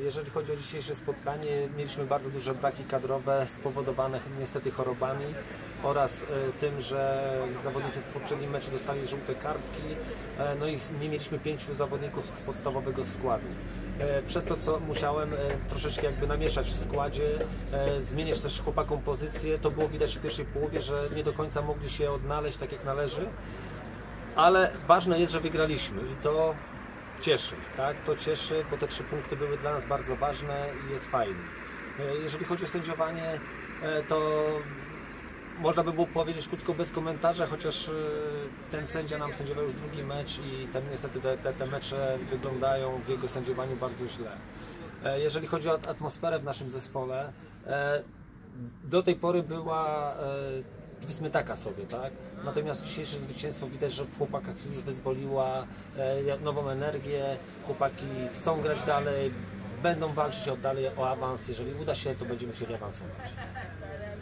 Jeżeli chodzi o dzisiejsze spotkanie, mieliśmy bardzo duże braki kadrowe spowodowane niestety chorobami oraz e, tym, że zawodnicy w poprzednim meczu dostali żółte kartki, e, no i nie mieliśmy pięciu zawodników z podstawowego składu. E, Przez to, co musiałem troszeczkę jakby namieszać w składzie, zmieniać też chłopakom pozycję, to było widać w pierwszej połowie, że nie do końca mogli się odnaleźć tak jak należy, ale ważne jest, że wygraliśmy i to cieszy, tak? To cieszy, bo te trzy punkty były dla nas bardzo ważne i jest fajnie. E, Jeżeli chodzi o sędziowanie, e, to można by było powiedzieć krótko bez komentarza, chociaż e, ten sędzia nam sędziował już drugi mecz i ten, niestety te, te, te mecze wyglądają w jego sędziowaniu bardzo źle. Jeżeli chodzi o atmosferę w naszym zespole, do tej pory była powiedzmy taka sobie, tak? Natomiast dzisiejsze zwycięstwo widać, że w chłopakach już wyzwoliła e, nową energię, chłopaki chcą grać dalej, będą walczyć dalej o awans, jeżeli uda się, to będziemy chcieli awansować.